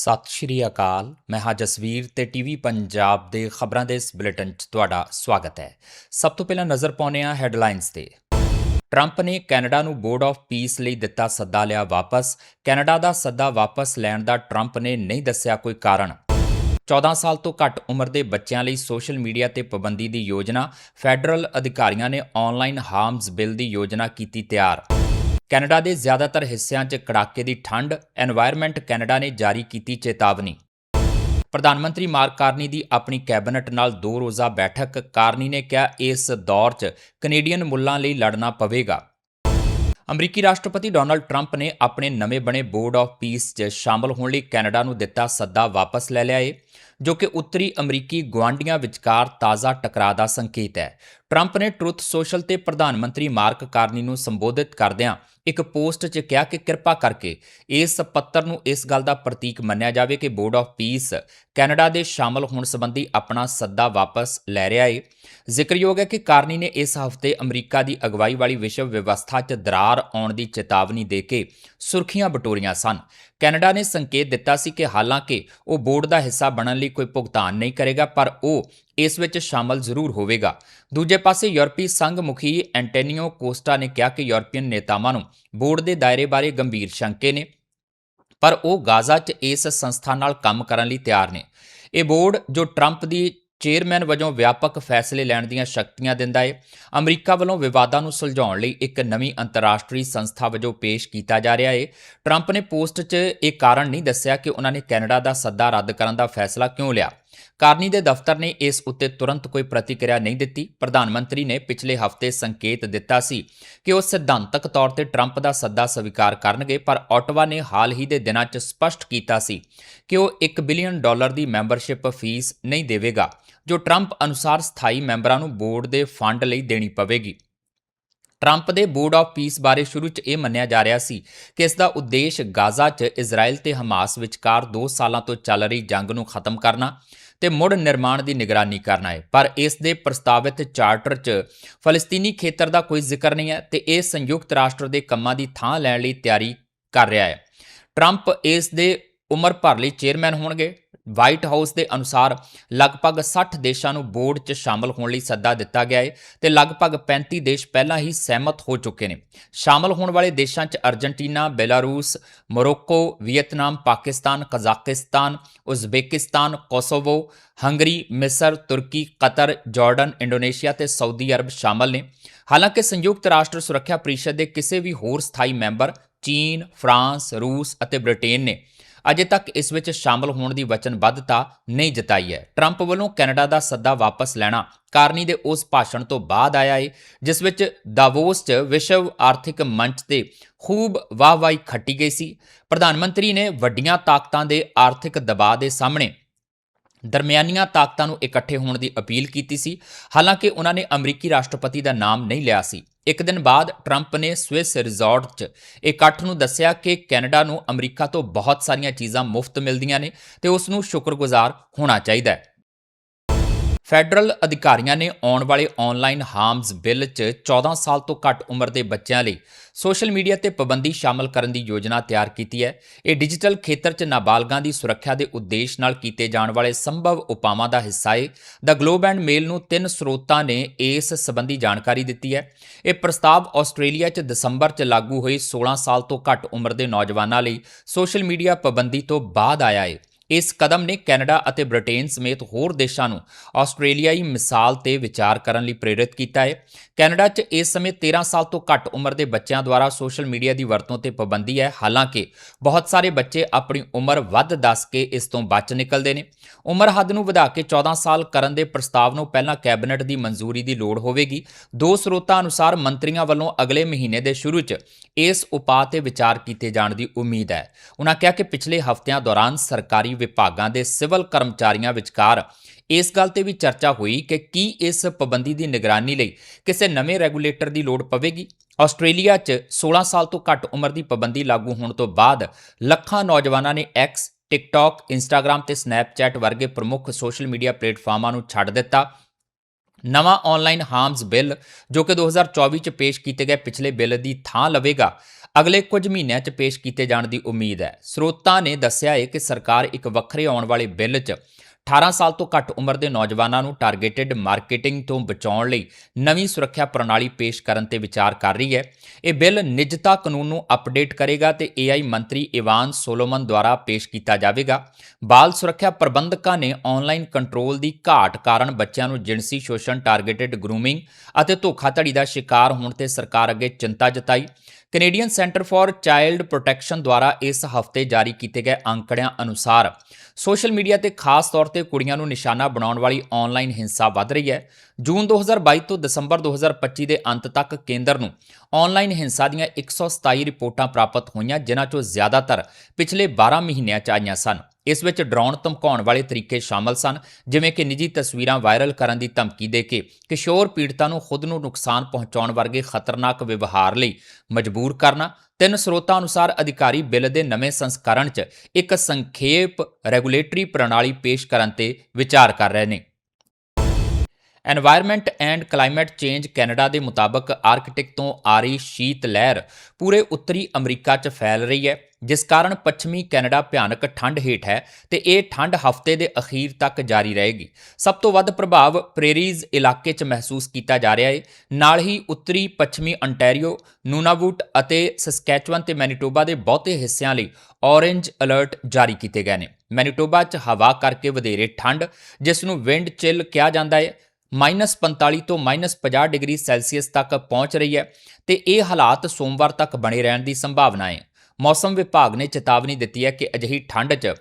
ਸਤਿ ਸ਼੍ਰੀ ਅਕਾਲ। ਮੈਂ ਹਾਂ ਜਸਵੀਰ ਤੇ ਟੀਵੀ ਪੰਜਾਬ ਦੇ ਖਬਰਾਂ ਦੇ ਇਸ ਬੁਲੇਟਿਨ 'ਚ ਤੁਹਾਡਾ ਸਵਾਗਤ ਹੈ। ਸਭ ਤੋਂ ਪਹਿਲਾਂ ਨਜ਼ਰ ਪਾਉਂਦੇ ਹਾਂ ਹੈਡਲਾਈਨਸ ਤੇ। ਟਰੰਪ ਨੇ ਕੈਨੇਡਾ ਨੂੰ ਬੋਰਡ ਆਫ ਪੀਸ ਲਈ ਦਿੱਤਾ ਸੱਦਾ ਲਿਆ ਵਾਪਸ। ਕੈਨੇਡਾ ਦਾ ਸੱਦਾ ਵਾਪਸ ਲੈਣ ਦਾ ਟਰੰਪ ਨੇ ਨਹੀਂ ਦੱਸਿਆ ਕੋਈ ਕਾਰਨ। 14 ਸਾਲ ਤੋਂ ਘੱਟ ਉਮਰ ਦੇ ਬੱਚਿਆਂ ਲਈ ਸੋਸ਼ਲ ਮੀਡੀਆ ਤੇ ਪਾਬੰਦੀ ਦੀ ਯੋਜਨਾ। ਫੈਡਰਲ ਅਧਿਕਾਰੀਆਂ ਨੇ ਆਨਲਾਈਨ ਹਾਰਮਸ ਬਿੱਲ ਦੀ ਯੋਜਨਾ ਕੀਤੀ ਤਿਆਰ। ਕੈਨੇਡਾ ਦੇ ਜ਼ਿਆਦਾਤਰ ਹਿੱਸਿਆਂ 'ਚ ਕੜਾਕੇ ਦੀ ਠੰਡ এনवायरमेंट ਕੈਨੇਡਾ ਨੇ ਜਾਰੀ ਕੀਤੀ ਚੇਤਾਵਨੀ। ਪ੍ਰਧਾਨ ਮੰਤਰੀ ਮਾਰਕ ਕਾਰਨੀ ਦੀ ਆਪਣੀ ਕੈਬਨਟ ਨਾਲ ਦੋ ਰੋਜ਼ਾ ਬੈਠਕ, ਕਾਰਨੀ ਨੇ ਕਿਹਾ, ਇਸ ਦੌਰ 'ਚ ਕੈਨੇਡੀਅਨ ਮੁੱਲਾਂ ਲਈ ਲੜਨਾ ਪਵੇਗਾ। ਅਮਰੀਕੀ ਰਾਸ਼ਟਰਪਤੀ ਡੋਨਲਡ ਟਰੰਪ ਨੇ ਆਪਣੇ ਨਵੇਂ ਬਣੇ ਬੋਰਡ ਆਫ ਪੀਸ 'ਚ ਸ਼ਾਮਲ ਹੋਣ ਲਈ ਕੈਨੇਡਾ ਨੂੰ ਦਿੱਤਾ ਸੱਦਾ ਵਾਪਸ ਲੈ ਲਿਆ ਏ, ਜੋ ਕਿ ਉੱਤਰੀ ਅਮਰੀਕੀ ਗਵਾਂਡੀਆਂ ਵਿਚਕਾਰ ਤਾਜ਼ਾ ਟਕਰਾਅ ਦਾ ਸੰਕੇਤ ਹੈ। ਟਰੰਪ ਨੇ ਟਰੁੱਥ ਸੋਸ਼ਲ ਤੇ ਪ੍ਰਧਾਨ ਮੰਤਰੀ ਮਾਰਕ ਕਾਰਨੀ ਨੂੰ ਸੰਬੋਧਿਤ ਕਰਦਿਆਂ ਇੱਕ ਪੋਸਟ 'ਚ ਕਿਹਾ ਕਿ ਕਿਰਪਾ ਕਰਕੇ ਇਸ ਪੱਤਰ ਨੂੰ ਇਸ ਗੱਲ ਦਾ ਪ੍ਰਤੀਕ ਮੰਨਿਆ ਜਾਵੇ ਕਿ ਬੋਰਡ ਆਫ ਪੀਸ ਕੈਨੇਡਾ ਦੇ ਸ਼ਾਮਲ ਹੋਣ ਸੰਬੰਧੀ ਆਪਣਾ ਸੱਦਾ ਵਾਪਸ ਲੈ ਰਿਹਾ ਏ। ਜ਼ਿਕਰਯੋਗ ਹੈ ਕਿ ਕਾਰਨੀ ਨੇ ਇਸ ਹਫ਼ਤੇ ਅਮਰੀਕਾ ਦੀ ਅਗਵਾਈ ਵਾਲੀ ਵਿਸ਼ਵ ਵਿਵਸਥਾ 'ਚ ਦਰਾਰ ਆਉਣ ਦੀ ਚੇਤਾਵਨੀ ਦੇ ਕੇ ਸੁਰਖੀਆਂ ਬਟੋਰੀਆਂ ਸਨ। ਕੈਨੇਡਾ ਨੇ ਸੰਕੇਤ ਦਿੱਤਾ ਸੀ ਕਿ ਹਾਲਾਂਕਿ ਉਹ ਬੋਰਡ ਦਾ ਹਿੱਸਾ ਬਣਨ ਲਈ ਕੋਈ ਭੁਗਤਾਨ ਨਹੀਂ ਕਰੇਗਾ, ਪਰ ਉਹ ਇਸ ਵਿੱਚ ਸ਼ਾਮਲ ਜ਼ਰੂਰ ਹੋਵੇਗਾ। ਦੂਜੇ ਪਾਸੇ ਯੂਰਪੀ ਸੰਘ ਮੁਖੀ ਐਂਟੋਨੀਓ ਕੋਸਟਾ ਨੇ ਕਿਹਾ ਕਿ ਯੂਰਪੀਅਨ ਨੇਤਾਵਾਂ ਨੂੰ ਬੋਰਡ ਦੇ ਦਾਇਰੇ ਬਾਰੇ ਗੰਭੀਰ ਸ਼ੰਕੇ ਨੇ, ਪਰ ਉਹ ਗਾਜ਼ਾ 'ਚ ਇਸ ਸੰਸਥਾ ਨਾਲ ਕੰਮ ਕਰਨ ਲਈ ਤਿਆਰ ਨੇ। ਇਹ ਬੋਰਡ ਜੋ ਟਰੰਪ ਦੀ ਚੇਅਰਮੈਨ ਵਜੋਂ ਵਿਆਪਕ ਫੈਸਲੇ ਲੈਣ ਦੀਆਂ ਸ਼ਕਤੀਆਂ ਦਿੰਦਾ ਹੈ ਅਮਰੀਕਾ ਵੱਲੋਂ ਵਿਵਾਦਾਂ ਨੂੰ ਸੁਲਝਾਉਣ ਲਈ ਇੱਕ ਨਵੀਂ ਅੰਤਰਰਾਸ਼ਟਰੀ ਸੰਸਥਾ ਵਜੋਂ ਪੇਸ਼ ਕੀਤਾ ਜਾ ਰਿਹਾ ਹੈ ਟਰੰਪ ਨੇ ਪੋਸਟ 'ਚ ਇਹ ਕਾਰਨ ਨਹੀਂ ਦੱਸਿਆ ਕਿ ਉਹਨਾਂ ਨੇ ਕੈਨੇਡਾ ਦਾ ਸੱਦਾ ਰੱਦ ਕਰਨ ਦਾ ਫੈਸਲਾ ਕਿਉਂ ਲਿਆ। ਕਾਰਨੀ ਦੇ ਦਫ਼ਤਰ ਨੇ ਇਸ ਉੱਤੇ ਤੁਰੰਤ ਕੋਈ ਪ੍ਰਤੀਕਿਰਿਆ ਨਹੀਂ ਦਿੱਤੀ। ਪ੍ਰਧਾਨ ਮੰਤਰੀ ਨੇ ਪਿਛਲੇ ਹਫ਼ਤੇ ਸੰਕੇਤ ਦਿੱਤਾ ਸੀ ਕਿ ਉਹ ਸਿਧਾਂਤਕ ਤੌਰ ਤੇ ਟਰੰਪ ਦਾ ਸੱਦਾ ਸਵੀਕਾਰ ਕਰਨਗੇ, ਪਰ ਆਟਵਾ ਨੇ ਹਾਲ ਹੀ ਦੇ ਦਿਨਾਂ 'ਚ ਸਪਸ਼ਟ ਕੀਤਾ ਸੀ ਕਿ ਉਹ 1 ਬਿਲੀਅਨ ਡਾਲਰ ਦੀ ਮੈਂਬਰਸ਼ਿਪ ਫੀਸ ਨਹੀਂ ਦੇਵੇਗਾ, ਜੋ ਟਰੰਪ ਅਨੁਸਾਰ ਸਥਾਈ ਮੈਂਬਰਾਂ ਨੂੰ ਬੋਰਡ ਦੇ ਫੰਡ ਲਈ ਦੇਣੀ ਪਵੇਗੀ। ਟਰੰਪ ਦੇ ਬੋਰਡ ਆਫ ਪੀਸ ਬਾਰੇ ਸ਼ੁਰੂ 'ਚ ਇਹ ਮੰਨਿਆ ਜਾ ਰਿਹਾ ਸੀ ਕਿ ਇਸ ਦਾ ਉਦੇਸ਼ ਗਾਜ਼ਾ 'ਚ ਇਜ਼ਰਾਈਲ ਤੇ ਹਮਾਸ ਵਿਚਕਾਰ 2 ਸਾਲਾਂ ਤੋਂ ਚੱਲ ਰਹੀ ਜੰਗ ਨੂੰ ਖਤਮ ਕਰਨਾ ਤੇ ਮੁੜ ਨਿਰਮਾਣ ਦੀ ਨਿਗਰਾਨੀ ਕਰਨਾ ਹੈ ਪਰ ਇਸ ਦੇ ਪ੍ਰਸਤਾਵਿਤ ਚਾਰਟਰ 'ਚ ਫਲਸਤੀਨੀ ਖੇਤਰ ਦਾ ਕੋਈ ਜ਼ਿਕਰ ਨਹੀਂ ਹੈ ਤੇ ਇਹ ਸੰਯੁਕਤ ਰਾਸ਼ਟਰ ਦੇ ਕੰਮਾਂ ਦੀ ਥਾਂ ਲੈਣ ਲਈ ਤਿਆਰੀ ਕਰ ਰਿਹਾ ਹੈ। ਟਰੰਪ ਇਸ ਦੇ ਉਮਰ ਭਰ ਲਈ ਚੇਅਰਮੈਨ ਹੋਣਗੇ। ਵਾਈਟ ਹਾਊਸ ਦੇ ਅਨੁਸਾਰ ਲਗਭਗ 60 ਦੇਸ਼ਾਂ ਨੂੰ ਬੋਰਡ 'ਚ ਸ਼ਾਮਲ ਹੋਣ ਲਈ ਸੱਦਾ ਦਿੱਤਾ ਗਿਆ ਹੈ ਤੇ ਲਗਭਗ 35 ਦੇਸ਼ ਪਹਿਲਾਂ ਹੀ ਸਹਿਮਤ ਹੋ ਚੁੱਕੇ ਨੇ। ਸ਼ਾਮਲ ਹੋਣ ਵਾਲੇ ਦੇਸ਼ਾਂ 'ਚ Argentina, Belarus, Morocco, Vietnam, Pakistan, Kazakhstan, Uzbekistan, Kosovo, Hungary, ਮਿਸਰ, ਤੁਰਕੀ, ਕਤਰ, ਜਾਰਡਨ, ਇੰਡੋਨੇਸ਼ੀਆ ਤੇ ਸਾਊਦੀ ਅਰਬ ਸ਼ਾਮਲ ਨੇ। ਹਾਲਾਂਕਿ ਸੰਯੁਕਤ ਰਾਸ਼ਟਰ ਸੁਰੱਖਿਆ ਪਰਿਸ਼ਦ ਦੇ ਕਿਸੇ ਵੀ ਹੋਰ ਸਥਾਈ ਮੈਂਬਰ ਚੀਨ, ਫਰਾਂਸ, ਰੂਸ ਅਤੇ ਬ੍ਰਿਟੇਨ ਨੇ ਅਜੇ ਤੱਕ ਇਸ ਵਿੱਚ ਸ਼ਾਮਲ ਹੋਣ ਦੀ ਵਚਨਬੱਧਤਾ ਨਹੀਂ ਜਤਾਈ ਹੈ। ਟਰੰਪ ਵੱਲੋਂ ਕੈਨੇਡਾ ਦਾ ਸੱਦਾ ਵਾਪਸ ਲੈਣਾ ਕਾਰਨੀ ਦੇ ਉਸ ਭਾਸ਼ਣ ਤੋਂ ਬਾਅਦ ਆਇਆ ਏ, ਜਿਸ ਵਿੱਚ ਦਾਵੋਸ 'ਚ ਵਿਸ਼ਵ ਆਰਥਿਕ ਮੰਚ ਤੇ ਖੂਬ ਵਾਹਵਾਈ ਖੱਟੀ ਗਈ ਸੀ। ਪ੍ਰਧਾਨ ਮੰਤਰੀ ਨੇ ਵੱਡੀਆਂ ਤਾਕਤਾਂ ਦੇ ਆਰਥਿਕ ਦਬਾਅ ਦੇ ਸਾਹਮਣੇ ਦਰਮਿਆਨੀਆਂ ਤਾਕਤਾਂ ਨੂੰ ਇਕੱਠੇ ਹੋਣ ਦੀ ਅਪੀਲ ਕੀਤੀ ਸੀ। ਹਾਲਾਂਕਿ ਉਹਨਾਂ ਨੇ ਅਮਰੀਕੀ ਰਾਸ਼ਟਰਪਤੀ ਦਾ ਨਾਮ ਨਹੀਂ ਲਿਆ ਸੀ। ਇੱਕ ਦਿਨ ਬਾਅਦ ਟਰੰਪ ਨੇ ਸਵਿਸ ਰਿਜ਼ੋਰਟ 'ਚ ਇਕੱਠ ਨੂੰ ਦੱਸਿਆ ਕਿ ਕੈਨੇਡਾ ਨੂੰ ਅਮਰੀਕਾ ਤੋਂ ਬਹੁਤ ਸਾਰੀਆਂ ਚੀਜ਼ਾਂ ਮੁਫਤ ਮਿਲਦੀਆਂ ਨੇ ਤੇ ਉਸ ਨੂੰ ਸ਼ੁਕਰਗੁਜ਼ਾਰ ਹੋਣਾ ਚਾਹੀਦਾ ਹੈ। ਫੈਡਰਲ ਅਧਿਕਾਰੀਆਂ ਨੇ ਆਉਣ ਵਾਲੇ ਆਨਲਾਈਨ ਹਾਰਮਸ ਬਿੱਲ 'ਚ 14 ਸਾਲ ਤੋਂ ਘੱਟ ਉਮਰ ਦੇ ਬੱਚਿਆਂ ਲਈ ਸੋਸ਼ਲ ਮੀਡੀਆ ਤੇ ਪਾਬੰਦੀ ਸ਼ਾਮਲ ਕਰਨ ਦੀ ਯੋਜਨਾ ਤਿਆਰ ਕੀਤੀ ਹੈ। ਇਹ ਡਿਜੀਟਲ ਖੇਤਰ 'ਚ ਨਾਬਾਲਗਾਂ ਦੀ ਸੁਰੱਖਿਆ ਦੇ ਉਦੇਸ਼ ਨਾਲ ਕੀਤੇ ਜਾਣ ਵਾਲੇ ਸੰਭਵ ਉਪਾਵਾਂ ਦਾ ਹਿੱਸਾ ਹੈ ਦ ਗਲੋਬ ਐਂਡ ਮੇਲ ਨੂੰ ਤਿੰਨ ਸਰੋਤਾਂ ਨੇ ਇਸ ਸੰਬੰਧੀ ਜਾਣਕਾਰੀ ਦਿੱਤੀ ਹੈ। ਇਹ ਪ੍ਰਸਤਾਵ ਆਸਟ੍ਰੇਲੀਆ 'ਚ ਦਸੰਬਰ 'ਚ ਲਾਗੂ ਹੋਈ 16 ਸਾਲ ਤੋਂ ਘੱਟ ਉਮਰ ਦੇ ਨੌਜਵਾਨਾਂ ਲਈ ਸੋਸ਼ਲ ਮੀਡੀਆ ਪਾਬੰਦੀ ਤੋਂ ਬਾਅਦ ਆਇਆ ਹੈ ਇਸ ਕਦਮ ਨੇ ਕੈਨੇਡਾ ਅਤੇ ਬ੍ਰਿਟੇਨ ਸਮੇਤ ਹੋਰ ਦੇਸ਼ਾਂ ਨੂੰ ਆਸਟ੍ਰੇਲੀਆਈ ਮਿਸਾਲ ਤੇ ਵਿਚਾਰ ਕਰਨ ਲਈ ਪ੍ਰੇਰਿਤ ਕੀਤਾ ਹੈ। ਕੈਨੇਡਾ 'ਚ ਇਸ ਸਮੇਂ 13 ਸਾਲ ਤੋਂ ਘੱਟ ਉਮਰ ਦੇ ਬੱਚਿਆਂ ਦੁਆਰਾ ਸੋਸ਼ਲ ਮੀਡੀਆ ਦੀ ਵਰਤੋਂ ਤੇ ਪਾਬੰਦੀ ਹੈ। ਹਾਲਾਂਕਿ, ਬਹੁਤ ਸਾਰੇ ਬੱਚੇ ਆਪਣੀ ਉਮਰ ਵੱਧ ਦੱਸ ਕੇ ਇਸ ਤੋਂ ਬਚ ਨਿਕਲਦੇ ਨੇ। ਉਮਰ ਹੱਦ ਨੂੰ ਵਧਾ ਕੇ 14 ਸਾਲ ਕਰਨ ਦੇ ਪ੍ਰਸਤਾਵ ਨੂੰ ਪਹਿਲਾਂ ਕੈਬਨਿਟ ਦੀ ਮਨਜ਼ੂਰੀ ਦੀ ਲੋੜ ਹੋਵੇਗੀ। ਦੋ ਸਰੋਤਾਂ ਅਨੁਸਾਰ ਮੰਤਰੀਆਂ ਵੱਲੋਂ ਅਗਲੇ ਮਹੀਨੇ ਦੇ ਸ਼ੁਰੂ 'ਚ ਇਸ ਉਪਾਅ ਤੇ ਵਿਚਾਰ ਕੀਤੇ ਜਾਣ ਦੀ ਉਮੀਦ ਹੈ। ਉਹਨਾਂ ਕਿਹਾ ਕਿ ਪਿਛਲੇ ਹਫ਼ਤਿਆਂ ਦੌਰਾਨ ਸਰਕਾਰੀ ਵਿਭਾਗਾਂ ਦੇ ਸਿਵਲ ਕਰਮਚਾਰੀਆਂ ਵਿਚਕਾਰ ਇਸ ਗੱਲ ਤੇ ਵੀ ਚਰਚਾ ਹੋਈ ਕਿ ਕੀ ਇਸ ਪਾਬੰਦੀ ਦੀ ਨਿਗਰਾਨੀ ਲਈ ਕਿਸੇ ਨਵੇਂ ਰੈਗੂਲੇਟਰ ਦੀ ਲੋੜ ਪਵੇਗੀ? ਆਸਟ੍ਰੇਲੀਆ 'ਚ 16 ਸਾਲ ਤੋਂ ਘੱਟ ਉਮਰ ਦੀ ਪਾਬੰਦੀ ਲਾਗੂ ਹੋਣ ਤੋਂ ਬਾਅਦ ਲੱਖਾਂ ਨੌਜਵਾਨਾਂ ਨੇ ਐਕਸ ਟਿਕਟੌਕ ਇੰਸਟਾਗ੍ਰam ਤੇ ਸਨੈਪਚੈਟ ਵਰਗੇ ਪ੍ਰਮੁੱਖ ਸੋਸ਼ਲ ਮੀਡੀਆ ਪਲੇਟਫਾਰਮਾਂ ਨੂੰ ਛੱਡ ਦਿੱਤਾ। ਨਵਾਂ ਆਨਲਾਈਨ ਹਾਰਮਸ ਬਿੱਲ ਜੋ ਕਿ 2024 ਚ ਪੇਸ਼ ਕੀਤੇ ਗਏ ਪਿਛਲੇ ਬਿੱਲ ਦੀ ਥਾਂ ਲਵੇਗਾ। ਅਗਲੇ ਕੁਝ ਮਹੀਨਿਆਂ ਚ ਪੇਸ਼ ਕੀਤੇ ਜਾਣ ਦੀ ਉਮੀਦ ਹੈ। ਸਰੋਤਾਂ ਨੇ ਦੱਸਿਆ ਹੈ ਕਿ ਸਰਕਾਰ ਇੱਕ ਵੱਖਰੇ ਆਉਣ ਵਾਲੇ ਬਿੱਲ 'ਚ 18 ਸਾਲ ਤੋਂ ਘੱਟ ਉਮਰ ਦੇ ਨੌਜਵਾਨਾਂ ਨੂੰ ਟਾਰਗੇਟਿਡ ਮਾਰਕੀਟਿੰਗ ਤੋਂ ਬਚਾਉਣ ਲਈ ਨਵੀਂ ਸੁਰੱਖਿਆ ਪ੍ਰਣਾਲੀ ਪੇਸ਼ ਕਰਨ ਤੇ ਵਿਚਾਰ ਕਰ ਰਹੀ ਹੈ। ਇਹ ਬਿੱਲ ਨਿੱਜਤਾ ਕਾਨੂੰਨ ਨੂੰ ਅਪਡੇਟ ਕਰੇਗਾ ਤੇ AI ਮੰਤਰੀ ਇਵਾਨ ਸੋਲੋਮਨ ਦੁਆਰਾ ਪੇਸ਼ ਕੀਤਾ ਜਾਵੇਗਾ। ਬਾਲ ਸੁਰੱਖਿਆ ਪ੍ਰਬੰਧਕਾਂ ਨੇ ਆਨਲਾਈਨ ਕੰਟਰੋਲ ਦੀ ਘਾਟ ਕਾਰਨ ਬੱਚਿਆਂ ਨੂੰ ਜਿਣਸੀ ਸ਼ੋਸ਼ਣ ਟਾਰਗੇਟਿਡ ਗਰੂਮਿੰਗ ਅਤੇ ਧੋਖਾਧੜੀ ਦਾ ਸ਼ਿਕਾਰ ਹੋਣ ਤੇ ਸਰਕਾਰ ਅੱਗੇ ਚਿੰਤਾ ਜਤਾਈ। Canadian centre for child protection ਦੁਆਰਾ ਇਸ ਹਫ਼ਤੇ ਜਾਰੀ ਕੀਤੇ ਗਏ ਅੰਕੜਿਆਂ ਅਨੁਸਾਰ ਸੋਸ਼ਲ ਮੀਡੀਆ ਤੇ ਖਾਸ ਤੌਰ ਤੇ ਕੁੜੀਆਂ ਨੂੰ ਨਿਸ਼ਾਨਾ ਬਣਾਉਣ ਵਾਲੀ ਆਨਲਾਈਨ ਹਿੰਸਾ ਵੱਧ ਰਹੀ ਹੈ। ਜੂਨ 2022 ਤੋਂ ਦਸੰਬਰ 2025 ਦੇ ਅੰਤ ਤੱਕ ਕੇਂਦਰ ਨੂੰ ਆਨਲਾਈਨ ਹਿੰਸਾ ਦੀਆਂ 127 ਰਿਪੋਰਟਾਂ ਪ੍ਰਾਪਤ ਹੋਈਆਂ, ਜਿਨ੍ਹਾਂ ਚੋਂ ਜ਼ਿਆਦਾਤਰ ਪਿਛਲੇ 12 ਮਹੀਨਿਆਂ 'ਚ ਆਈਆਂ ਸਨ। ਇਸ ਵਿੱਚ ਡਰਾਉਣ, ਧਮਕਾਉਣ ਵਾਲੇ ਤਰੀਕੇ ਸ਼ਾਮਲ ਸਨ, ਜਿਵੇਂ ਕਿ ਨਿੱਜੀ ਤਸਵੀਰਾਂ ਵਾਇਰਲ ਕਰਨ ਦੀ ਧਮਕੀ ਦੇ ਕੇ ਕਿਸ਼ੋਰ ਪੀੜਤਾਂ ਨੂੰ ਖੁਦ ਨੂੰ ਨੁਕਸਾਨ ਪਹੁੰਚਾਉਣ ਵਰਗੇ ਖਤਰਨਾਕ ਵਿਵਹਾਰ ਲਈ ਮਜਬੂਰ ਕਰਨਾ। ਤਿੰਨ ਸਰੋਤਾਂ ਅਨੁਸਾਰ ਅਧਿਕਾਰੀ ਬਿੱਲ ਦੇ ਨਵੇਂ ਸੰਸਕਰਣ 'ਚ ਇੱਕ ਸੰਖੇਪ ਰੈਗੂਲੇਟਰੀ ਪ੍ਰਣਾਲੀ ਪੇਸ਼ ਕਰਨ ਤੇ ਵਿਚਾਰ ਕਰ ਰਹੇ ਨੇ। Environment and climate change Canada ਦੇ ਮੁਤਾਬਕ ਆਰਕਟਿਕ ਤੋਂ ਆ ਰਹੀ ਸ਼ੀਤ ਲਹਿਰ ਪੂਰੇ ਉੱਤਰੀ ਅਮਰੀਕਾ 'ਚ ਫੈਲ ਰਹੀ ਹੈ, ਜਿਸ ਕਾਰਨ ਪੱਛਮੀ ਕੈਨੇਡਾ ਭਿਆਨਕ ਠੰਡ ਹੇਠ ਹੈ ਤੇ ਇਹ ਠੰਡ ਹਫ਼ਤੇ ਦੇ ਅਖੀਰ ਤੱਕ ਜਾਰੀ ਰਹੇਗੀ। ਸਭ ਤੋਂ ਵੱਧ ਪ੍ਰਭਾਵ ਪ੍ਰੇਰੀਜ਼ ਇਲਾਕੇ 'ਚ ਮਹਿਸੂਸ ਕੀਤਾ ਜਾ ਰਿਹਾ ਹੈ। ਨਾਲ ਹੀ ਉੱਤਰੀ ਪੱਛਮੀ ਅੰਟੈਰੀਓ ਨੂਨਾਵੂਟ ਅਤੇ ਸਸਕੈਚਵਨ ਤੇ ਮੈਨੀਟੋਬਾ ਦੇ ਬਹੁਤੇ ਹਿੱਸਿਆਂ ਲਈ ਔਰੇਂਜ ਅਲਰਟ ਜਾਰੀ ਕੀਤੇ ਗਏ ਨੇ। ਮੈਨੀਟੋਬਾ 'ਚ ਹਵਾ ਕਰਕੇ ਵਧੇਰੇ ਠੰਡ, ਜਿਸ ਨੂੰ ਵਿੰਡ ਚਿਲ ਕਿਹਾ ਜਾਂਦਾ ਹੈ। -45 ਤੋਂ -50 ਡਿਗਰੀ ਸੈਲਸੀਅਸ ਤੱਕ ਪਹੁੰਚ ਰਹੀ ਹੈ ਤੇ ਇਹ ਹਾਲਾਤ ਸੋਮਵਾਰ ਤੱਕ ਬਣੇ ਰਹਿਣ ਦੀ ਸੰਭਾਵਨਾ ਹੈ। ਮੌਸਮ ਵਿਭਾਗ ਨੇ ਚੇਤਾਵਨੀ ਦਿੱਤੀ ਹੈ ਕਿ ਅਜਿਹੀ ਠੰਡ 'ਚ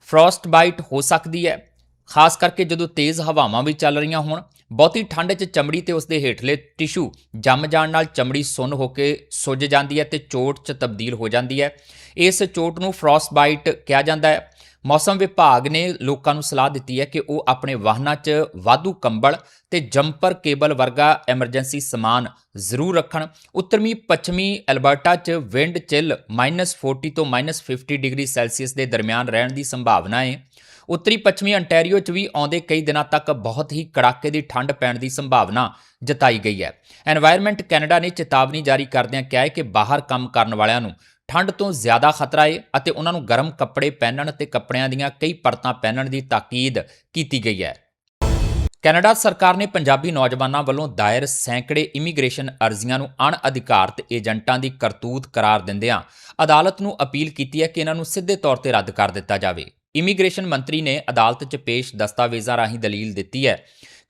ਫਰੋਸਟ ਬਾਈਟ ਹੋ ਸਕਦੀ ਹੈ, ਖਾਸ ਕਰਕੇ ਜਦੋਂ ਤੇਜ਼ ਹਵਾਵਾਂ ਵੀ ਚੱਲ ਰਹੀਆਂ ਹੋਣ। ਬਹੁਤੀ ਠੰਡ 'ਚ ਚਮੜੀ ਤੇ ਉਸਦੇ ਹੇਠਲੇ ਟਿਸ਼ੂ ਜੰਮ ਜਾਣ ਨਾਲ ਚਮੜੀ ਸੁੰਨ ਹੋ ਕੇ ਸੁੱਜ ਜਾਂਦੀ ਹੈ ਤੇ ਚੋਟ 'ਚ ਤਬਦੀਲ ਹੋ ਜਾਂਦੀ ਹੈ। ਇਸ ਚੋਟ ਨੂੰ ਫਰੋਸਟ ਬਾਈਟ ਕਿਹਾ ਜਾਂਦਾ ਹੈ। ਮੌਸਮ ਵਿਭਾਗ ਨੇ ਲੋਕਾਂ ਨੂੰ ਸਲਾਹ ਦਿੱਤੀ ਹੈ ਕਿ ਉਹ ਆਪਣੇ ਵਾਹਨਾਂ 'ਚ ਵਾਧੂ ਕੰਬਲ ਤੇ ਜੰਪਰ ਕੇਬਲ ਵਰਗਾ ਐਮਰਜੈਂਸੀ ਸਮਾਨ ਜ਼ਰੂਰ ਰੱਖਣ। ਉੱਤਰੀ ਪੱਛਮੀ ਐਲਬਰਟਾ 'ਚ ਵਿੰਡ ਚਿਲ -40 ਤੋਂ -50 ਡਿਗਰੀ ਸੈਲਸੀਅਸ ਦੇ ਦਰਮਿਆਨ ਰਹਿਣ ਦੀ ਸੰਭਾਵਨਾ ਹੈ। ਉੱਤਰੀ, ਪੱਛਮੀ ਅੰਟੈਰੀਓ 'ਚ ਵੀ ਆਉਂਦੇ ਕਈ ਦਿਨਾਂ ਤੱਕ ਬਹੁਤ ਹੀ ਕੜਾਕੇ ਦੀ ਠੰਡ ਪੈਣ ਦੀ ਸੰਭਾਵਨਾ ਜਤਾਈ ਗਈ ਹੈ। ਐਨਵਾਇਰਨਮੈਂਟ ਕੈਨੇਡਾ ਨੇ ਚੇਤਾਵਨੀ ਜਾਰੀ ਕਰਦਿਆਂ ਕਿਹਾ ਹੈ ਕਿ ਬਾਹਰ ਕੰਮ ਕਰਨ ਵਾਲਿਆਂ ਨੂੰ ਠੰਡ ਤੋਂ ਜ਼ਿਆਦਾ ਖਤਰਾ ਹੈ ਅਤੇ ਉਹਨਾਂ ਨੂੰ ਗਰਮ ਕੱਪੜੇ ਪਹਿਨਣ ਤੇ ਕੱਪੜਿਆਂ ਦੀਆਂ ਕਈ ਪਰਤਾਂ ਪਹਿਨਣ ਦੀ ਤਾਕੀਦ ਕੀਤੀ ਗਈ ਹੈ। ਕੈਨੇਡਾ ਸਰਕਾਰ ਨੇ ਪੰਜਾਬੀ ਨੌਜਵਾਨਾਂ ਵੱਲੋਂ ਦਾਇਰ ਸੈਂਕੜੇ ਇਮੀਗ੍ਰੇਸ਼ਨ ਅਰਜ਼ੀਆਂ ਨੂੰ ਅਣਅਧਿਕਾਰਤ ਏਜੰਟਾਂ ਦੀ ਕਰਤੂਤ ਕਰਾਰ ਦਿੰਦਿਆਂ ਅਦਾਲਤ ਨੂੰ ਅਪੀਲ ਕੀਤੀ ਹੈ ਕਿ ਇਹਨਾਂ ਨੂੰ ਸਿੱਧੇ ਤੌਰ ਤੇ ਰੱਦ ਕਰ ਦਿੱਤਾ ਜਾਵੇ। ਇਮੀਗ੍ਰੇਸ਼ਨ ਮੰਤਰੀ ਨੇ ਅਦਾਲਤ 'ਚ ਪੇਸ਼ ਦਸਤਾਵੇਜ਼ਾਂ ਰਾਹੀਂ ਦਲੀਲ ਦਿੱਤੀ ਹੈ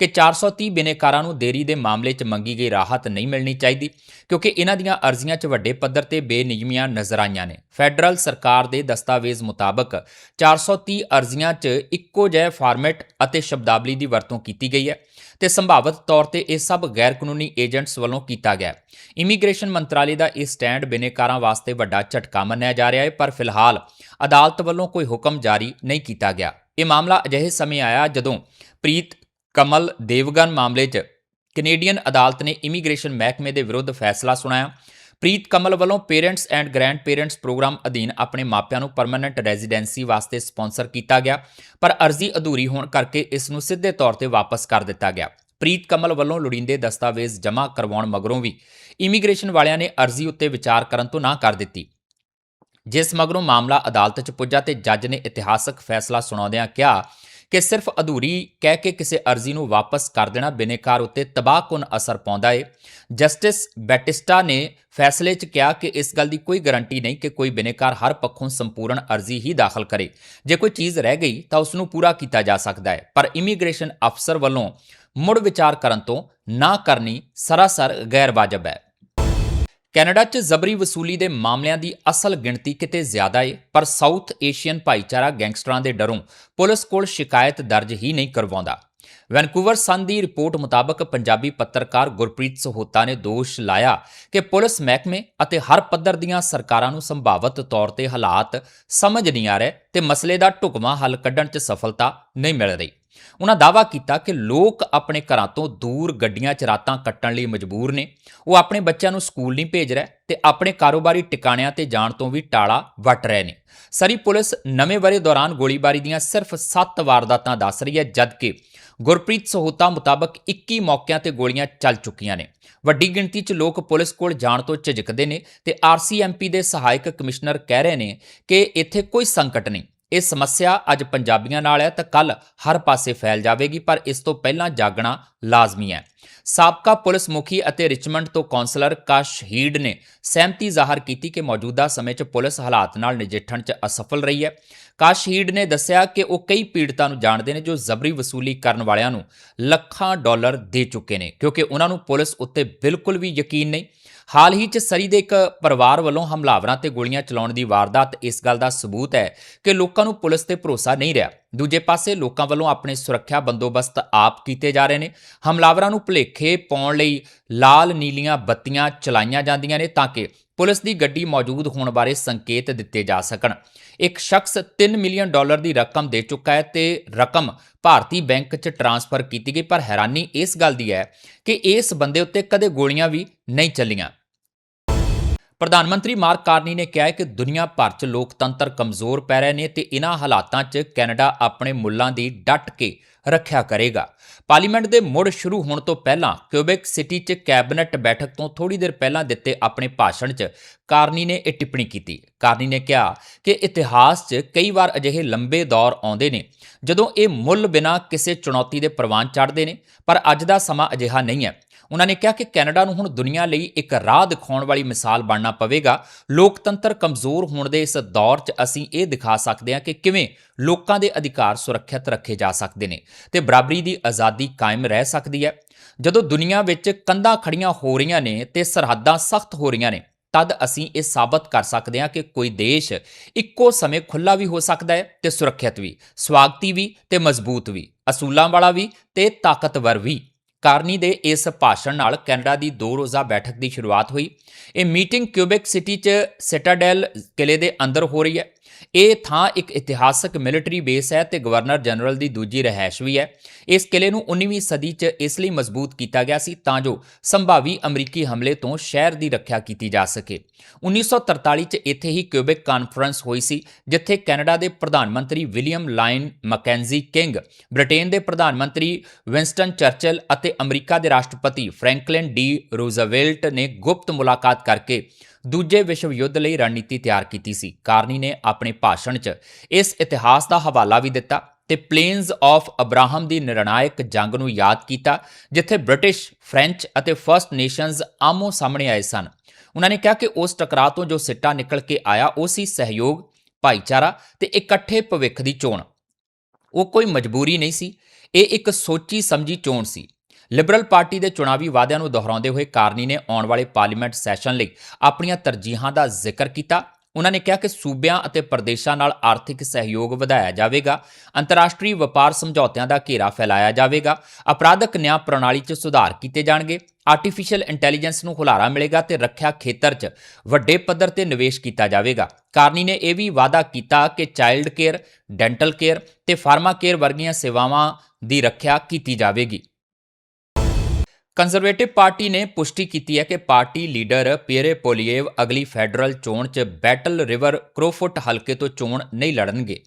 ਕਿ 430 ਬਿਨੇਕਾਰਾਂ ਨੂੰ ਦੇਰੀ ਦੇ ਮਾਮਲੇ 'ਚ ਮੰਗੀ ਗਈ ਰਾਹਤ ਨਹੀਂ ਮਿਲਣੀ ਚਾਹੀਦੀ, ਕਿਉਂਕਿ ਇਹਨਾਂ ਦੀਆਂ ਅਰਜ਼ੀਆਂ 'ਚ ਵੱਡੇ ਪੱਧਰ ਤੇ ਬੇਨਿਯਮੀਆਂ ਨਜ਼ਰ ਆਈਆਂ ਨੇ। ਫੈਡਰਲ ਸਰਕਾਰ ਦੇ ਦਸਤਾਵੇਜ਼ ਮੁਤਾਬਕ 430 ਅਰਜ਼ੀਆਂ 'ਚ ਇੱਕੋ ਜਿਹੇ ਫਾਰਮੈਟ ਅਤੇ ਸ਼ਬਦਾਵਲੀ ਦੀ ਵਰਤੋਂ ਕੀਤੀ ਗਈ ਹੈ ਤੇ ਸੰਭਾਵਤ ਤੌਰ ਤੇ ਇਹ ਸਭ ਗੈਰ ਕਾਨੂੰਨੀ ਏਜੰਟਸ ਵੱਲੋਂ ਕੀਤਾ ਗਿਆ ਇਮੀਗ੍ਰੇਸ਼ਨ ਮੰਤਰਾਲੇ ਦਾ ਇਹ ਸਟੈਂਡ ਬਿਨੇਕਾਰਾਂ ਵਾਸਤੇ ਵੱਡਾ ਝਟਕਾ ਮੰਨਿਆ ਜਾ ਰਿਹਾ ਹੈ, ਪਰ ਫਿਲਹਾਲ ਅਦਾਲਤ ਵੱਲੋਂ ਕੋਈ ਹੁਕਮ ਜਾਰੀ ਨਹੀਂ ਕੀਤਾ ਗਿਆ। ਇਹ ਮਾਮਲਾ ਅਜਿਹੇ ਸਮੇਂ ਆਇਆ ਜਦੋਂ ਪ੍ਰੀਤ ਕਮਲ ਦੇਵਗਨ ਮਾਮਲੇ 'ਚ ਕੈਨੇਡੀਅਨ ਅਦਾਲਤ ਨੇ ਇਮੀਗ੍ਰੇਸ਼ਨ ਮਹਿਕਮੇ ਦੇ ਵਿਰੁੱਧ ਫੈਸਲਾ ਸੁਣਾਇਆ। ਪ੍ਰੀਤ ਕਮਲ ਵੱਲੋਂ parents and grandparents programme ਅਧੀਨ ਆਪਣੇ ਮਾਪਿਆਂ ਨੂੰ ਪਰਮਨੈਂਟ ਰੈਜ਼ੀਡੈਂਸੀ ਵਾਸਤੇ ਸਪਾਂਸਰ ਕੀਤਾ ਗਿਆ, ਪਰ ਅਰਜ਼ੀ ਅਧੂਰੀ ਹੋਣ ਕਰਕੇ ਇਸ ਨੂੰ ਸਿੱਧੇ ਤੌਰ ਤੇ ਵਾਪਸ ਕਰ ਦਿੱਤਾ ਗਿਆ। ਪ੍ਰੀਤ ਕਮਲ ਵੱਲੋਂ ਲੋੜੀਂਦੇ ਦਸਤਾਵੇਜ਼ ਜਮ੍ਹਾਂ ਕਰਵਾਉਣ ਮਗਰੋਂ ਵੀ ਇਮੀਗ੍ਰੇਸ਼ਨ ਵਾਲਿਆਂ ਨੇ ਅਰਜ਼ੀ ਉੱਤੇ ਵਿਚਾਰ ਕਰਨ ਤੋਂ ਨਾ ਕਰ ਦਿੱਤੀ। ਜਿਸ ਮਗਰੋਂ ਮਾਮਲਾ ਅਦਾਲਤ 'ਚ ਪੁੱਜਾ ਤੇ ਜੱਜ ਨੇ ਇਤਿਹਾਸਕ ਫੈਸਲਾ ਸੁਣਾਉਂਦਿਆਂ ਕਿਹਾ ਕਿ ਸਿਰਫ ਅਧੂਰੀ ਕਹਿ ਕੇ ਕਿਸੇ ਅਰਜ਼ੀ ਨੂੰ ਵਾਪਸ ਕਰ ਦੇਣਾ ਬਿਨੇਕਾਰ ਉੱਤੇ ਤਬਾਹਕੁਨ ਅਸਰ ਪਾਉਂਦਾ ਹੈ ਜਸਟਿਸ ਬੈਟਿਸਟਾ ਨੇ ਫੈਸਲੇ 'ਚ ਕਿਹਾ ਕਿ ਇਸ ਗੱਲ ਦੀ ਕੋਈ ਗਾਰੰਟੀ ਨਹੀਂ ਕਿ ਕੋਈ ਬਿਨੇਕਾਰ ਹਰ ਪੱਖੋਂ ਸੰਪੂਰਨ ਅਰਜ਼ੀ ਹੀ ਦਾਖਲ ਕਰੇ। ਜੇ ਕੋਈ ਚੀਜ਼ ਰਹਿ ਗਈ ਤਾਂ ਉਸ ਨੂੰ ਪੂਰਾ ਕੀਤਾ ਜਾ ਸਕਦਾ ਹੈ ਪਰ ਇਮੀਗ੍ਰੇਸ਼ਨ ਅਫਸਰ ਵੱਲੋਂ ਮੁੜ ਵਿਚਾਰ ਕਰਨ ਤੋਂ ਨਾ ਕਰਨੀ ਸਰਾਸਰ ਗੈਰ ਵਾਜਬ ਹੈ। ਕੈਨੇਡਾ 'ਚ ਜ਼ਬਰੀ ਵਸੂਲੀ ਦੇ ਮਾਮਲਿਆਂ ਦੀ ਅਸਲ ਗਿਣਤੀ ਕਿਤੇ ਜ਼ਿਆਦਾ ਏ, ਪਰ ਸਾਊਥ ਏਸ਼ੀਅਨ ਭਾਈਚਾਰਾ ਗੈਂਗਸਟਰਾਂ ਦੇ ਡਰੋਂ ਪੁਲਿਸ ਕੋਲ ਸ਼ਿਕਾਇਤ ਦਰਜ ਹੀ ਨਹੀਂ ਕਰਵਾਉਂਦਾ। ਵੈਨਕੂਵਰ ਸਨ ਦੀ ਰਿਪੋਰਟ ਮੁਤਾਬਕ ਪੰਜਾਬੀ ਪੱਤਰਕਾਰ ਗੁਰਪ੍ਰੀਤ ਸਹੋਤਾ ਨੇ ਦੋਸ਼ ਲਾਇਆ ਕਿ ਪੁਲਿਸ ਮਹਿਕਮੇ ਅਤੇ ਹਰ ਪੱਧਰ ਦੀਆਂ ਸਰਕਾਰਾਂ ਨੂੰ ਸੰਭਾਵਤ ਤੌਰ ਤੇ ਹਾਲਾਤ ਸਮਝ ਨਹੀਂ ਆ ਰਹੇ ਤੇ ਮਸਲੇ ਦਾ ਢੁਕਵਾਂ ਹੱਲ ਕੱਢਣ 'ਚ ਸਫਲਤਾ ਨਹੀਂ ਮਿਲ ਰਹੀ। ਉਹਨਾਂ ਦਾਅਵਾ ਕੀਤਾ ਕਿ ਲੋਕ ਆਪਣੇ ਘਰਾਂ ਤੋਂ ਦੂਰ ਗੱਡੀਆਂ 'ਚ ਰਾਤਾਂ ਕੱਟਣ ਲਈ ਮਜਬੂਰ ਨੇ। ਉਹ ਆਪਣੇ ਬੱਚਿਆਂ ਨੂੰ ਸਕੂਲ ਨਹੀਂ ਭੇਜ ਰਿਹਾ ਤੇ ਆਪਣੇ ਕਾਰੋਬਾਰੀ ਟਿਕਾਣਿਆਂ ਤੇ ਜਾਣ ਤੋਂ ਵੀ ਟਾਲਾ ਵੱਟ ਰਹੇ ਨੇ। ਸਰੀ ਪੁਲਿਸ ਨਵੇਂ ਵਰੇ ਦੌਰਾਨ ਗੋਲੀਬਾਰੀ ਦੀਆਂ ਸਿਰਫ 7 ਵਾਰਦਾਤਾਂ ਦੱਸ ਰਹੀ ਹੈ, ਜਦਕਿ ਗੁਰਪ੍ਰੀਤ ਸਹੋਤਾ ਮੁਤਾਬਕ 21 ਮੌਕਿਆਂ ਤੇ ਗੋਲੀਆਂ ਚੱਲ ਚੁੱਕੀਆਂ ਨੇ। ਵੱਡੀ ਗਿਣਤੀ 'ਚ ਲੋਕ ਪੁਲਿਸ ਕੋਲ ਜਾਣ ਤੋਂ ਝਿਜਕਦੇ ਨੇ ਤੇ ਆਰਸੀਐਮਪੀ ਦੇ ਸਹਾਇਕ ਕਮਿਸ਼ਨਰ ਕਹਿ ਰਹੇ ਨੇ ਕਿ ਇੱਥੇ ਕੋਈ ਸੰਕਟ ਨਹੀਂ। ਇਹ ਸਮੱਸਿਆ ਅੱਜ ਪੰਜਾਬੀਆਂ ਨਾਲ ਹੈ ਤਾਂ ਕੱਲ ਹਰ ਪਾਸੇ ਫੈਲ ਜਾਵੇਗੀ, ਪਰ ਇਸ ਤੋਂ ਪਹਿਲਾਂ ਜਾਗਣਾ ਲਾਜ਼ਮੀ ਹੈ। ਸਾਬਕਾ ਪੁਲਿਸ ਮੁਖੀ ਅਤੇ ਰਿਚਮੰਡ ਤੋਂ ਕੌਂਸਲਰ ਕਾਸ਼ ਹੀਡ ਨੇ ਸਹਿਮਤੀ ਜ਼ਾਹਰ ਕੀਤੀ ਕਿ ਮੌਜੂਦਾ ਸਮੇਂ 'ਚ ਪੁਲਿਸ ਹਾਲਾਤ ਨਾਲ ਨਜਿੱਠਣ 'ਚ ਅਸਫਲ ਰਹੀ ਹੈ। ਕਾਸ਼ ਹੀਡ ਨੇ ਦੱਸਿਆ ਕਿ ਉਹ ਕਈ ਪੀੜਤਾਂ ਨੂੰ ਜਾਣਦੇ ਨੇ ਜੋ ਜ਼ਬਰੀ ਵਸੂਲੀ ਕਰਨ ਵਾਲਿਆਂ ਨੂੰ ਲੱਖਾਂ ਡਾਲਰ ਦੇ ਚੁੱਕੇ ਨੇ, ਕਿਉਂਕਿ ਉਹਨਾਂ ਨੂੰ ਪੁਲਿਸ ਉੱਤੇ ਬਿਲਕੁਲ ਵੀ ਯਕੀਨ ਨਹੀਂ। ਹਾਲ ਹੀ 'ਚ ਸਰੀ ਦੇ ਇੱਕ ਪਰਿਵਾਰ ਵੱਲੋਂ ਹਮਲਾਵਰਾਂ ਤੇ ਗੋਲੀਆਂ ਚਲਾਉਣ ਦੀ ਵਾਰਦਾਤ ਇਸ ਗੱਲ ਦਾ ਸਬੂਤ ਹੈ ਕਿ ਲੋਕਾਂ ਨੂੰ ਪੁਲਿਸ ਤੇ ਭਰੋਸਾ ਨਹੀਂ ਰਿਹਾ। ਦੂਜੇ ਪਾਸੇ ਲੋਕਾਂ ਵੱਲੋਂ ਆਪਣੇ ਸੁਰੱਖਿਆ ਬੰਦੋਬਸਤ ਆਪ ਕੀਤੇ ਜਾ ਰਹੇ ਨੇ। ਹਮਲਾਵਰਾਂ ਨੂੰ ਭੁਲੇਖੇ ਪਾਉਣ ਲਈ ਲਾਲ ਨੀਲੀਆਂ ਬੱਤੀਆਂ ਚਲਾਈਆਂ ਜਾਂਦੀਆਂ ਨੇ ਤਾਂ ਕਿ ਪੁਲਿਸ ਦੀ ਗੱਡੀ ਮੌਜੂਦ ਹੋਣ ਬਾਰੇ ਸੰਕੇਤ ਦਿੱਤੇ ਜਾ ਸਕਣ। ਇੱਕ ਸ਼ਖਸ 3 ਮਿਲੀਅਨ ਡਾਲਰ ਦੀ ਰਕਮ ਦੇ ਚੁੱਕਾ ਹੈ ਤੇ ਰਕਮ ਭਾਰਤੀ ਬੈਂਕ 'ਚ ਟਰਾਂਸਫਰ ਕੀਤੀ ਗਈ, ਪਰ ਹੈਰਾਨੀ ਇਸ ਗੱਲ ਦੀ ਹੈ ਕਿ ਇਸ ਬੰਦੇ ਉੱਤੇ ਕਦੇ ਗੋਲੀਆਂ ਵੀ ਨਹੀਂ ਚੱਲੀਆਂ। ਪ੍ਰਧਾਨ ਮੰਤਰੀ ਮਾਰਕ ਕਾਰਨੀ ਨੇ ਕਿਹਾ ਹੈ ਕਿ ਦੁਨੀਆ ਭਰ 'ਚ ਲੋਕਤੰਤਰ ਕਮਜ਼ੋਰ ਪੈ ਰਹੇ ਨੇ ਤੇ ਇਨ੍ਹਾਂ ਹਾਲਾਤਾਂ 'ਚ ਕੈਨੇਡਾ ਆਪਣੇ ਮੁੱਲਾਂ ਦੀ ਡਟ ਕੇ ਰੱਖਿਆ ਕਰੇਗਾ। ਪਾਰਲੀਮੈਂਟ ਦੇ ਮੁੜ ਸ਼ੁਰੂ ਹੋਣ ਤੋਂ ਪਹਿਲਾਂ ਕਿਊਬੈਕ ਸਿਟੀ 'ਚ ਕੈਬਨਿਟ ਬੈਠਕ ਤੋਂ ਥੋੜੀ ਦੇਰ ਪਹਿਲਾਂ ਦਿੱਤੇ ਆਪਣੇ ਭਾਸ਼ਣ 'ਚ ਕਾਰਨੀ ਨੇ ਇਹ ਟਿੱਪਣੀ ਕੀਤੀ। ਕਾਰਨੀ ਨੇ ਕਿਹਾ ਕਿ ਇਤਿਹਾਸ 'ਚ ਕਈ ਵਾਰ ਅਜਿਹੇ ਲੰਬੇ ਦੌਰ ਆਉਂਦੇ ਨੇ, ਜਦੋਂ ਇਹ ਮੁੱਲ ਬਿਨਾਂ ਕਿਸੇ ਚੁਣੌਤੀ ਦੇ ਪ੍ਰਵਾਨ ਚੜ੍ਹਦੇ ਨੇ, ਪਰ ਅੱਜ ਦਾ ਸਮਾਂ ਅਜਿਹਾ ਨਹੀਂ ਹੈ। ਉਹਨਾਂ ਨੇ ਕਿਹਾ ਕਿ ਕੈਨੇਡਾ ਨੂੰ ਹੁਣ ਦੁਨੀਆ ਲਈ ਇੱਕ ਰਾਹ ਦਿਖਾਉਣ ਵਾਲੀ ਮਿਸਾਲ ਬਣਨਾ ਪਵੇਗਾ। ਲੋਕਤੰਤਰ ਕਮਜ਼ੋਰ ਹੋਣ ਦੇ ਇਸ ਦੌਰ 'ਚ ਅਸੀਂ ਇਹ ਦਿਖਾ ਸਕਦੇ ਹਾਂ ਕਿ ਕਿਵੇਂ ਲੋਕਾਂ ਦੇ ਅਧਿਕਾਰ ਸੁਰੱਖਿਅਤ ਰੱਖੇ ਜਾ ਸਕਦੇ ਨੇ ਤੇ ਬਰਾਬਰੀ ਦੀ ਆਜ਼ਾਦੀ ਕਾਇਮ ਰਹਿ ਸਕਦੀ ਹੈ। ਜਦੋਂ ਦੁਨੀਆ ਵਿੱਚ ਕੰਧਾਂ ਖੜੀਆਂ ਹੋ ਰਹੀਆਂ ਨੇ ਤੇ ਸਰਹੱਦਾਂ ਸਖਤ ਹੋ ਰਹੀਆਂ ਨੇ, ਤਦ ਅਸੀਂ ਇਹ ਸਾਬਤ ਕਰ ਸਕਦੇ ਹਾਂ ਕਿ ਕੋਈ ਦੇਸ਼ ਇੱਕੋ ਸਮੇਂ ਖੁੱਲਾ ਵੀ ਹੋ ਸਕਦਾ ਹੈ ਤੇ ਸੁਰੱਖਿਅਤ ਵੀ, ਸਵਾਗਤੀ ਵੀ ਤੇ ਮਜ਼ਬੂਤ ਵੀ, ਅਸੂਲਾਂ ਵਾਲਾ ਵੀ ਤੇ ਤਾਕਤਵਰ ਵੀ। ਕਾਰਨੀ ਦੇ ਇਸ ਭਾਸ਼ਣ ਨਾਲ ਕੈਨੇਡਾ ਦੀ ਦੋ ਰੋਜ਼ਾ ਬੈਠਕ ਦੀ ਸ਼ੁਰੂਆਤ ਹੋਈ। ਇਹ ਮੀਟਿੰਗ ਕਿਊਬਿਕ ਸਿਟੀ 'ਚ ਸਿਟਾਡੈਲ ਕਿਲੇ ਦੇ ਅੰਦਰ ਹੋ ਰਹੀ ਹੈ। ਇਹ ਥਾਂ ਇੱਕ ਇਤਿਹਾਸਕ ਮਿਲਟਰੀ ਬੇਸ ਹੈ ਤੇ ਗਵਰਨਰ ਜਨਰਲ ਦੀ ਦੂਜੀ ਰਹਿائش ਵੀ ਹੈ। ਇਸ ਕਿਲੇ ਨੂੰ 19ਵੀਂ ਸਦੀ 'ਚ ਇਸ ਲਈ ਮਜ਼ਬੂਤ ਕੀਤਾ ਗਿਆ ਸੀ ਤਾਂ ਜੋ ਸੰਭਾਵੀ ਅਮਰੀਕੀ ਹਮਲੇ ਤੋਂ ਸ਼ਹਿਰ ਦੀ ਰੱਖਿਆ ਕੀਤੀ ਜਾ ਸਕੇ। 1943 'ਚ ਇੱਥੇ ਹੀ ਕਿਊਬਿਕ ਕਾਨਫਰੰਸ ਹੋਈ ਸੀ, ਜਿੱਥੇ ਕੈਨੇਡਾ ਦੇ ਪ੍ਰਧਾਨ ਮੰਤਰੀ William Lyon Mackenzie King, Britain ਦੇ ਪ੍ਰਧਾਨ ਮੰਤਰੀ ਵਿੰਸਟਨ ਚਰਚਲ ਅਤੇ ਅਮਰੀਕਾ ਦੇ ਰਾਸ਼ਟਰਪਤੀ ਫ੍ਰੈਂਕਲਿਨ ਡੀ ਰੂਜ਼ਵੇਲਟ ਨੇ ਗੁਪਤ ਮੁਲਾਕਾਤ ਕਰਕੇ ਦੂਜੇ ਵਿਸ਼ਵ ਯੁੱਧ ਲਈ ਰਣਨੀਤੀ ਤਿਆਰ ਕੀਤੀ ਸੀ। ਕਾਰਨੀ ਨੇ ਆਪਣੇ ਭਾਸ਼ਣ 'ਚ ਇਸ ਇਤਿਹਾਸ ਦਾ ਹਵਾਲਾ ਵੀ ਦਿੱਤਾ ਤੇ ਪਲੇਨਸ ਆਫ ਅਬਰਾਹਮ ਦੀ ਨਿਰਣਾਇਕ ਜੰਗ ਨੂੰ ਯਾਦ ਕੀਤਾ, ਜਿੱਥੇ ਬ੍ਰਿਟਿਸ਼, ਫ੍ਰੈਂਚ ਅਤੇ ਫਰਸਟ ਨੇਸ਼ਨਸ ਆਮੋ ਸਾਹਮਣੇ ਆਏ ਸਨ। ਉਹਨਾਂ ਨੇ ਕਿਹਾ ਕਿ ਉਸ ਟਕਰਾਅ ਤੋਂ ਜੋ ਸਿੱਟਾ ਨਿਕਲ ਕੇ ਆਇਆ, ਉਹ ਸੀ ਸਹਿਯੋਗ, ਭਾਈਚਾਰਾ ਤੇ ਇਕੱਠੇ ਭਵਿੱਖ ਦੀ ਚੋਣ। ਉਹ ਕੋਈ ਮਜਬੂਰੀ ਨਹੀਂ ਸੀ। ਇਹ ਇੱਕ ਸੋਚੀ ਸਮਝੀ ਚੋਣ ਸੀ। ਲਿਬਰਲ ਪਾਰਟੀ ਦੇ ਚੁਣਾਵੀ ਵਾਅਦਿਆਂ ਨੂੰ ਦੁਹਰਾਉਂਦੇ ਹੋਏ ਕਾਰਨੀ ਨੇ ਆਉਣ ਵਾਲੇ ਪਾਰਲੀਮੈਂਟ ਸੈਸ਼ਨ ਲਈ ਆਪਣੀਆਂ ਤਰਜੀਹਾਂ ਦਾ ਜ਼ਿਕਰ ਕੀਤਾ। ਉਹਨਾਂ ਨੇ ਕਿਹਾ ਕਿ ਸੂਬਿਆਂ ਅਤੇ ਪ੍ਰਦੇਸ਼ਾਂ ਨਾਲ ਆਰਥਿਕ ਸਹਿਯੋਗ ਵਧਾਇਆ ਜਾਵੇਗਾ, ਅੰਤਰਰਾਸ਼ਟਰੀ ਵਪਾਰ ਸਮਝੌਤਿਆਂ ਦਾ ਘੇਰਾ ਫੈਲਾਇਆ ਜਾਵੇਗਾ, ਅਪਰਾਧਕ ਨਿਆਂ ਪ੍ਰਣਾਲੀ 'ਚ ਸੁਧਾਰ ਕੀਤੇ ਜਾਣਗੇ ਆਰਟੀਫੀਸ਼ੀਅਲ ਇੰਟੈਲੀਜੈਂਸ ਨੂੰ ਹੁਲਾਰਾ ਮਿਲੇਗਾ ਤੇ ਰੱਖਿਆ ਖੇਤਰ 'ਚ ਵੱਡੇ ਪੱਧਰ ਤੇ ਨਿਵੇਸ਼ ਕੀਤਾ ਜਾਵੇਗਾ। ਕਾਰਨੀ ਨੇ ਇਹ ਵੀ ਵਾਅਦਾ ਕੀਤਾ ਕਿ ਚਾਈਲਡ ਕੇਅਰ ਡੈਂਟਲ ਕੇਅਰ ਤੇ ਫਾਰਮਾ ਕੇਅਰ ਵਰਗੀਆਂ ਸੇਵਾਵਾਂ ਦੀ ਰੱਖਿਆ ਕੀਤੀ ਜਾਵੇਗੀ। ਕੰਜ਼ਰਵੇਟਿਵ ਪਾਰਟੀ ਨੇ ਪੁਸ਼ਟੀ ਕੀਤੀ ਹੈ ਕਿ ਪਾਰਟੀ ਲੀਡਰ ਪੀਅਰੇ ਪੋਲੀਏਵ ਅਗਲੀ ਫੈਡਰਲ ਚੋਣ 'ਚ ਬੈਟਲ ਰਿਵਰ ਕ੍ਰੋਫੁੱਟ ਹਲਕੇ ਤੋਂ ਚੋਣ ਨਹੀਂ ਲੜਨਗੇ।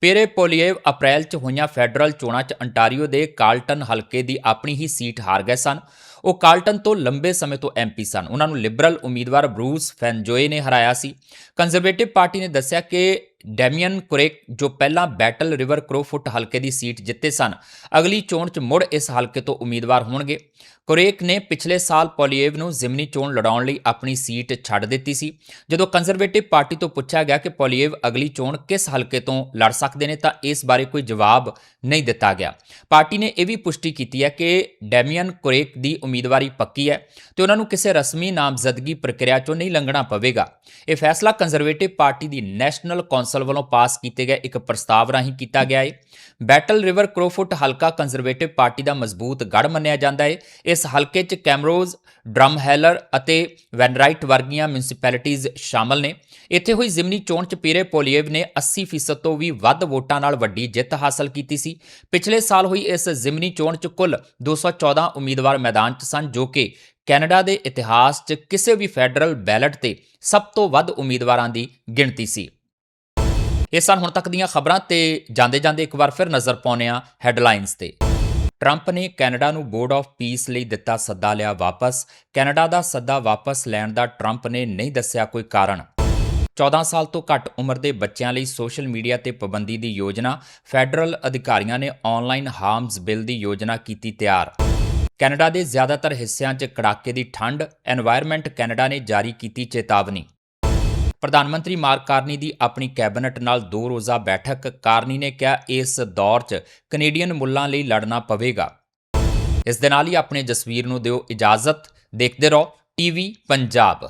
ਪੇਰੇ ਪੋਲੀਏਵ ਅਪ੍ਰੈਲ 'ਚ ਹੋਈਆਂ ਫੈਡਰਲ ਚੋਣਾਂ 'ਚ ਅੰਟਾਰੀਓ ਦੇ ਕਾਲਟਨ ਹਲਕੇ ਦੀ ਆਪਣੀ ਹੀ ਸੀਟ ਹਾਰ ਗਏ ਸਨ। ਉਹ ਕਾਲਟਨ ਤੋਂ ਲੰਬੇ ਸਮੇਂ ਤੋਂ ਐਮਪੀ ਸਨ। ਉਹਨਾਂ ਨੂੰ ਲਿਬਰਲ ਉਮੀਦਵਾਰ ਬਰੂਸ ਫੈਨਜੋਏ ਨੇ ਹਰਾਇਆ ਸੀ। ਕੰਜ਼ਰਵੇਟਿਵ ਪਾਰਟੀ ਨੇ ਦੱਸਿਆ ਕਿ ਡੈਮੀਅਨ ਕੁਰੇਕ ਜੋ ਪਹਿਲਾਂ ਬੈਟਲ ਰਿਵਰ ਕ੍ਰੋਫੁੱਟ ਹਲਕੇ ਦੀ ਸੀਟ ਜਿੱਤੇ ਸਨ, ਅਗਲੀ ਚੋਣ 'ਚ ਮੁੜ ਇਸ ਹਲਕੇ ਤੋਂ ਉਮੀਦਵਾਰ ਹੋਣਗੇ। ਕੁਰੇਕ ਨੇ ਪਿਛਲੇ ਸਾਲ ਪੋਲੀਏਵ ਨੂੰ ਜ਼ਿਮਨੀ ਚੋਣ ਲੜਾਉਣ ਲਈ ਆਪਣੀ ਸੀਟ ਛੱਡ ਦਿੱਤੀ ਸੀ। ਜਦੋਂ ਕੰਜ਼ਰਵੇਟਿਵ ਪਾਰਟੀ ਤੋਂ ਪੁੱਛਿਆ ਗਿਆ ਕਿ ਪੋਲੀਏਵ ਅਗਲੀ ਚੋਣ ਕਿਸ ਹਲਕੇ ਤੋਂ ਲੜ ਸਕਦੇ ਨੇ ਤਾਂ ਇਸ ਬਾਰੇ ਕੋਈ ਜਵਾਬ ਨਹੀਂ ਦਿੱਤਾ ਗਿਆ। ਪਾਰਟੀ ਨੇ ਇਹ ਵੀ ਪੁਸ਼ਟੀ ਕੀਤੀ ਹੈ ਕਿ ਡੈਮੀਅਨ ਕੁਰੇਕ ਦੀ ਉਮੀਦਵਾਰੀ ਪੱਕੀ ਹੈ ਤੇ ਉਹਨਾਂ ਨੂੰ ਕਿਸੇ ਰਸਮੀ ਨਾਮਜ਼ਦਗੀ ਪ੍ਰਕਿਰਿਆ 'ਚੋਂ ਨਹੀਂ ਲੰਘਣਾ ਪਵੇਗਾ। ਇਹ ਫੈਸਲਾ ਕੰਜ਼ਰਵੇਟਿਵ ਪਾਰਟੀ ਦੀ ਨੈਸ਼ਨਲ ਕੌਂਸਲ ਵੱਲੋਂ ਪਾਸ ਕੀਤੇ ਗਏ ਇੱਕ ਪ੍ਰਸਤਾਵ ਰਾਹੀਂ ਕੀਤਾ ਗਿਆ ਹੈ ਬੈਟਲ ਰਿਵਰ ਕ੍ਰੋਫੁੱਟ ਹਲਕਾ ਕੰਜ਼ਰਵੇਟਿਵ ਪਾਰਟੀ ਦਾ ਮਜ਼ਬੂਤ ਗੜ ਮੰਨਿਆ ਜਾਂਦਾ ਹੈ ਇਸ ਹਲਕੇ 'ਚ ਕੈਮਰੋਜ਼, ਡਰਮਹੈਲਰ ਅਤੇ ਵੈਨਰਾਈਟ ਵਰਗੀਆਂ ਮਿਊਨਿਸਪੈਲਿਟੀਜ਼ ਸ਼ਾਮਲ ਨੇ। ਇੱਥੇ ਹੋਈ ਜ਼ਿਮਨੀ ਚੋਣ 'ਚ ਪੀਰੇ ਪੋਲੀਏਵ ਨੇ 80% ਤੋਂ ਵੀ ਵੱਧ ਵੋਟਾਂ ਨਾਲ ਵੱਡੀ ਜਿੱਤ ਹਾਸਲ ਕੀਤੀ ਸੀ। ਪਿਛਲੇ ਸਾਲ ਹੋਈ ਇਸ ਜ਼ਿਮਨੀ ਚੋਣ 'ਚ ਕੁੱਲ 214 ਉਮੀਦਵਾਰ ਮੈਦਾਨ 'ਚ ਸਨ, ਜੋ ਕਿ ਕੈਨੇਡਾ ਦੇ ਇਤਿਹਾਸ 'ਚ ਕਿਸੇ ਵੀ ਫੈਡਰਲ ਬੈਲਟ ਤੇ ਸਭ ਤੋਂ ਵੱਧ ਉਮੀਦਵਾਰਾਂ ਦੀ ਗਿਣਤੀ ਸੀ। ਇਹ ਸਨ ਹੁਣ ਤੱਕ ਦੀਆਂ ਖਬਰਾਂ ਤੇ ਜਾਂਦੇ ਜਾਂਦੇ ਇੱਕ ਵਾਰ ਫਿਰ ਨਜ਼ਰ ਪਾਉਂਦੇ ਹਾਂ ਹੈਡਲਾਈਨਸ ਤੇ। ਟਰੰਪ ਨੇ ਕੈਨੇਡਾ ਨੂੰ ਬੋਰਡ ਆਫ ਪੀਸ ਲਈ ਦਿੱਤਾ ਸੱਦਾ ਲਿਆ ਵਾਪਸ। ਕੈਨੇਡਾ ਦਾ ਸੱਦਾ ਵਾਪਸ ਲੈਣ ਦਾ ਟਰੰਪ ਨੇ ਨਹੀਂ ਦੱਸਿਆ ਕੋਈ ਕਾਰਨ। 14 ਸਾਲ ਤੋਂ ਘੱਟ ਉਮਰ ਦੇ ਬੱਚਿਆਂ ਲਈ ਸੋਸ਼ਲ ਮੀਡੀਆ ਤੇ ਪਾਬੰਦੀ ਦੀ ਯੋਜਨਾ, ਫੈਡਰਲ ਅਧਿਕਾਰੀਆਂ ਨੇ ਆਨਲਾਈਨ ਹਾਰਮਸ ਬਿੱਲ ਦੀ ਯੋਜਨਾ ਕੀਤੀ ਤਿਆਰ। ਕੈਨੇਡਾ ਦੇ ਜ਼ਿਆਦਾਤਰ ਹਿੱਸਿਆਂ 'ਚ ਕੜਾਕੇ ਦੀ ਠੰਡ এনवायरमेंट ਕੈਨੇਡਾ ਨੇ ਜਾਰੀ ਕੀਤੀ ਚੇਤਾਵਨੀ। ਪ੍ਰਧਾਨ ਮੰਤਰੀ ਮਾਰਕ ਕਾਰਨੀ ਦੀ ਆਪਣੀ ਕੈਬਨਟ ਨਾਲ ਦੋ ਰੋਜ਼ਾ ਬੈਠਕ, ਕਾਰਨੀ ਨੇ ਕਿਹਾ ਇਸ ਦੌਰ 'ਚ ਕੈਨੇਡੀਅਨ ਮੁੱਲਾਂ ਲਈ ਲੜਨਾ ਪਵੇਗਾ। ਇਸ ਦੇ ਨਾਲ ਹੀ ਆਪਣੇ ਜਸਵੀਰ ਨੂੰ ਦਿਓ ਇਜਾਜ਼ਤ। ਦੇਖਦੇ ਰਹੋ, ਟੀਵੀ ਪੰਜਾਬ।